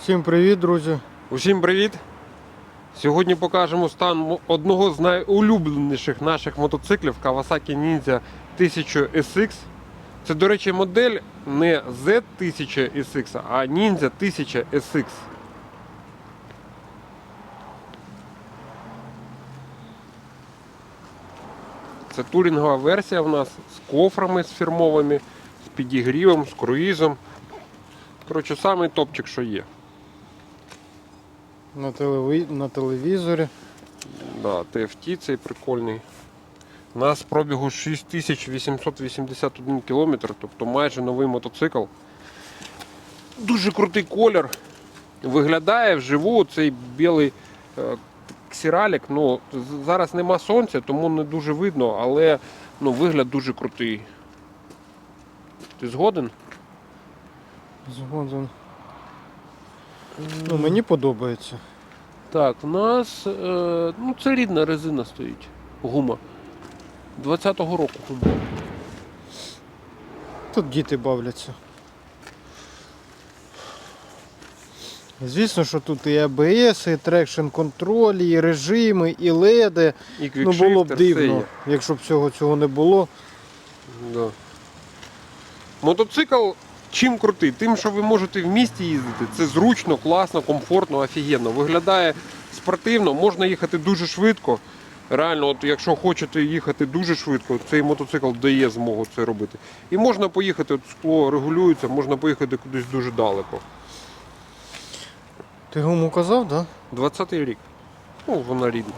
Всім привіт, друзі. Усім привіт! Сьогодні покажемо стан одного з найулюбленіших наших мотоциклів Kawasaki Ninja 1000 SX. Це, до речі, модель не Z1000 SX, а Ninja 1000 SX. Це турінгова версія в нас з кофрами з фірмовими, з підігрівом, з круїзом. Коротше, самий топчик, що є. На, телеві... на телевізорі. Да, TFT цей прикольний. У нас пробігу 6881 км, тобто майже новий мотоцикл. Дуже крутий колір. Виглядає вживу цей білий е, ксіралік. Ну, зараз нема сонця, тому не дуже видно, але ну, вигляд дуже крутий. Ти згоден? Згоден. Ну, мені подобається. Так, у нас е, ну, це рідна резина стоїть. Гума. 20-го року гума. Тут діти бавляться. Звісно, що тут і АБС, і трекшн контроль, і режими, і леди. І Ну було б дивно, якщо б цього цього не було. Да. Мотоцикл чим крутий? Тим, що ви можете в місті їздити. Це зручно, класно, комфортно, офігенно. Виглядає спортивно, можна їхати дуже швидко. Реально, от якщо хочете їхати дуже швидко, цей мотоцикл дає змогу це робити. І можна поїхати, от скло регулюється, можна поїхати кудись дуже далеко. Ти гуму казав, так? 20-й рік. Ну, вона рідна.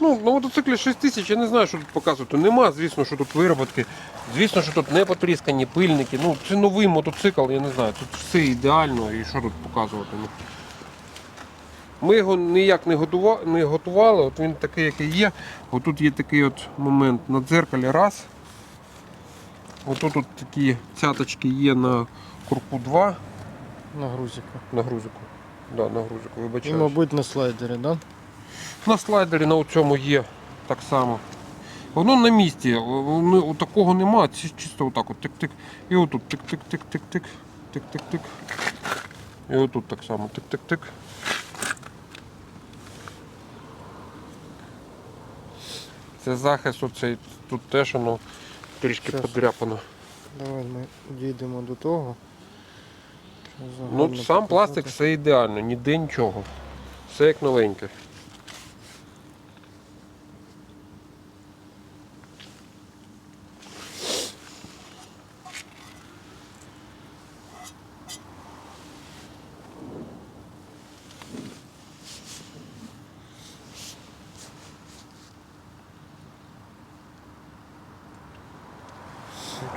Ну, на мотоциклі 6 тисяч, я не знаю, що тут показувати. Нема, звісно, що тут вироботки. Звісно, що тут не потріскані пильники. Ну, це новий мотоцикл, я не знаю. Тут все ідеально і що тут показувати. Ну. Ми його ніяк не готували, не готували, от він такий, який є. Отут є такий от момент на дзеркалі раз. Отут от такі цяточки є на курку 2 На грузику. на грузику. Да, на грузику, І, мабуть, на слайдері, так? Да? На слайдері на цьому є так само. Воно на місці, воно, такого нема, це чисто отак от тик-тик. І отут тик-тик-тик-тик-тик, тик-тик-тик. І отут так само тик-тик-тик. Це захист оцей, тут теж воно трішки Щас. подряпано. Давай ми дійдемо до того. Ну сам пластик все ідеально, ніде нічого. Все як новеньке.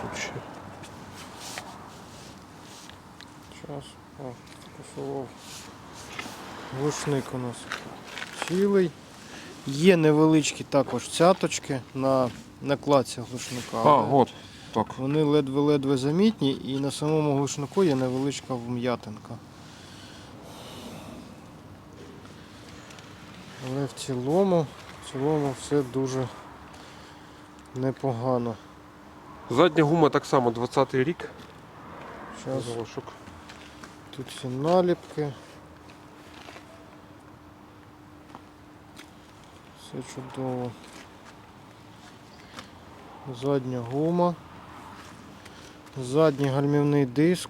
Тут ще? Зараз. О, сфокусував. Глушник у нас цілий. Є невеличкі також цяточки на накладці глушника. А, от. Так. Вони ледве-ледве замітні і на самому глушнику є невеличка вм'ятинка. Але в цілому, в цілому все дуже непогано. Задня гума так само 20-й рік. Зараз Залишок. тут всі наліпки. Все чудово. Задня гума. Задній гальмівний диск.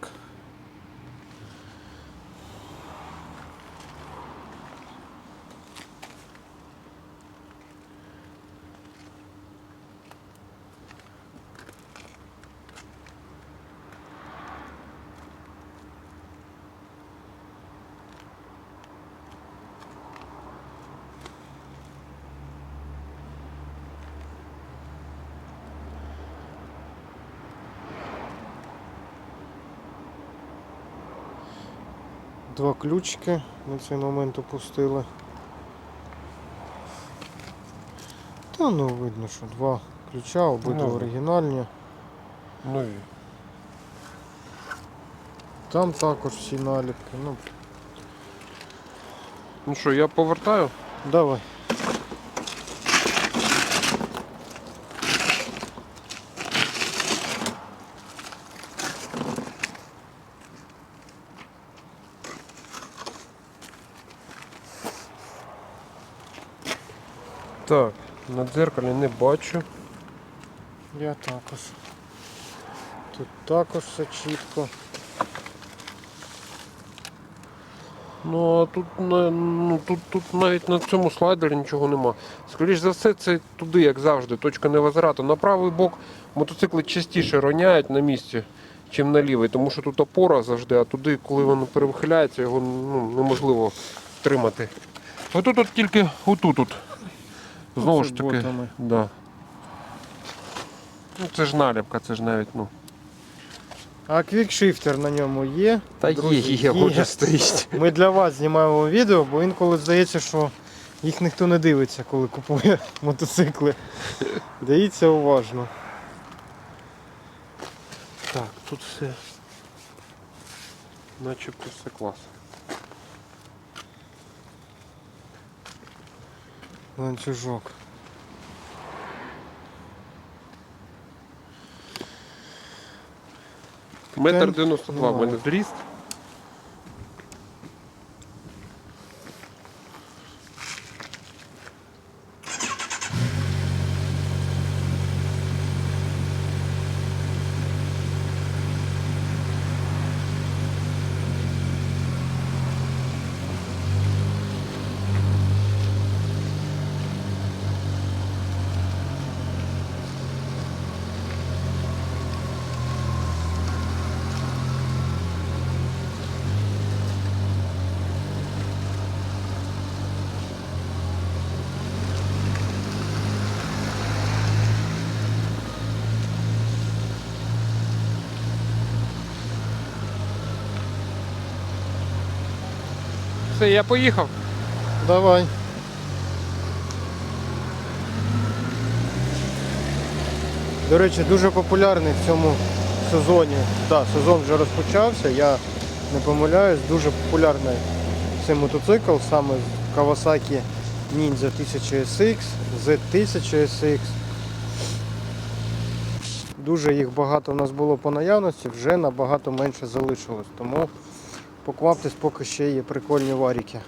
Два ключики на цей момент опустили. Та ну видно, що два ключа, обидва Ну. оригінальні. Ну і Там також всі наліпки. Ну, Ну що, я повертаю. давай. Так, на дзеркалі не бачу. Я також. Тут також все чітко. Ну а тут, ну, тут, тут навіть на цьому слайдері нічого нема. Скоріше за все, це туди, як завжди, точка невозврату. На правий бок мотоцикли частіше роняють на місці, чим на лівий, тому що тут опора завжди, а туди, коли воно перевихиляється, його ну, неможливо тримати. Отут от тільки отут. От. Знову ж таки. Да. Ну, це ж наліпка, це ж навіть, ну. А квікшифтер на ньому є. Та Друзі, є, є, стоїть. Ми для вас знімаємо відео, бо інколи здається, що їх ніхто не дивиться, коли купує мотоцикли. Дивіться уважно. Так, тут все. Начебто все клас. Ланцюжок. Метр 92 в мене зріст. Все, я поїхав. Давай. До речі, дуже популярний в цьому сезоні. Так, сезон вже розпочався, я не помиляюсь, дуже популярний цей мотоцикл саме з Kawasaki Ninja 1000 SX, Z1000 SX. Дуже їх багато в нас було по наявності, вже набагато менше залишилось. Тому покваптесь, поки ще є прикольні варіки.